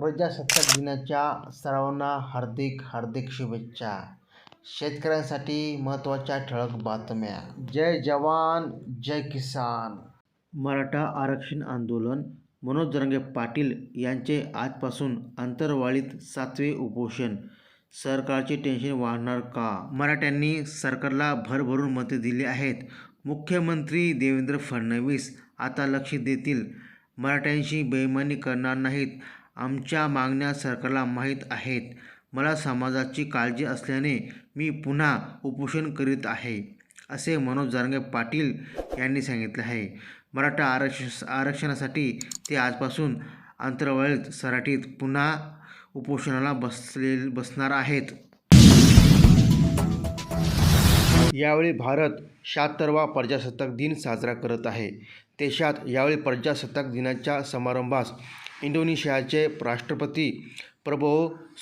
प्रजासत्ताक दिनाच्या सर्वांना हार्दिक हार्दिक शुभेच्छा. शेतकऱ्यांसाठी महत्त्वाच्या ठळक बातम्या. जय जवान जय किसान. मराठा आरक्षण आंदोलन. मनोज जरंगे पाटील यांचे आजपासून अंतरवाळीत सातवे उपोषण. सरकारचे टेन्शन वाढणार का? मराठ्यांनी सरकारला भरभरून मते दिली आहेत. मुख्यमंत्री देवेंद्र फडणवीस आता लक्ष देतील. मराठ्यांशी बेईमानी करणार नाहीत. आमच्या मागण्या सरकारला माहीत आहेत. मला समाजाची काळजी असल्याने मी पुन्हा उपोषण करीत आहे असे मनोज जारंगे पाटील यांनी सांगितले आहे. मराठा आरक्ष आरक्षणासाठी ते आजपासून अंतरवाळीत सराटीत पुन्हा उपोषणाला बसले बसणार आहेत. यावेळी भारत शहात्तरवा प्रजासत्ताक दिन साजरा करत आहे. देशात यावेळी प्रजासत्ताक दिनाच्या समारंभास इंडोनेशियाचे राष्ट्रपती प्रभो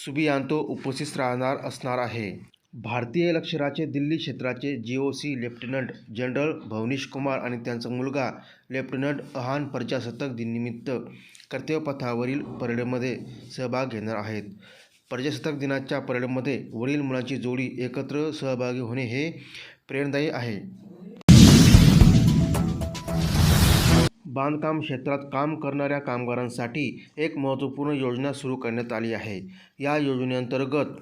सुबियांतो उपस्थित राहणार असणार आहे. भारतीय लष्कराचे दिल्ली क्षेत्राचे G O C lieutenant general Bhavnish Kumar आणि त्यांचा मुलगा लेफ्टनंट अहान प्रजासत्ताक दिननिमित्त कर्तव्यपथावरील परेडमध्ये सहभाग घेणार आहेत. प्रजासत्ताक दिनाच्या परेडमध्ये वडील मुलांची जोडी एकत्र सहभागी होणे हे प्रेरणादायी आहे. बांधकाम क्षेत्रात काम करणाऱ्या कामगारांसाठी एक महत्त्वपूर्ण योजना सुरू करण्यात आली आहे. या योजनेअंतर्गत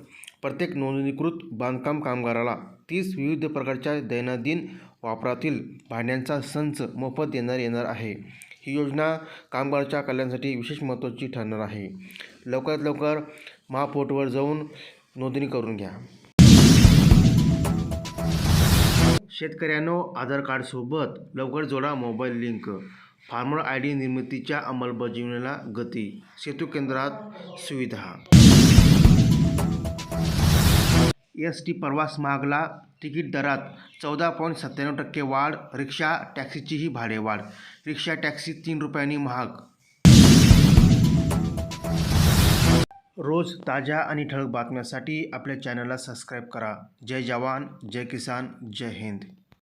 प्रत्येक नोंदणीकृत बांधकाम कामगाराला तीस विविध प्रकारच्या दैनंदिन वापरातील भांड्यांचा संच मोफत देण्यात येणार आहे. ही योजना कामगारच्या कल्याणासाठी विशेष महत्त्वाची ठरणार आहे. लवकरात लवकर महापोर्टवर जाऊन नोंदणी करून घ्या. शेतकऱ्यांनो आधार कार्डसोबत लवकर जोडा mobile link. Farmer I D निर्मितीच्या अंमलबजावणीला गती सेतू केंद्रात सुविधा. एस टी प्रवास मागला तिकीट दरात चौदा पॉईंट सत्त्याण्णव टक्के वाढ रिक्षा टॅक्सीचीही भाडेवाढ रिक्षा टॅक्सी तीन रुपयांनी महाग. रोज ताज्या आणि ठळक बातम्यांसाठी आपल्या चॅनलला सबस्क्राईब करा. जय जवान जय किसान जय हिंद.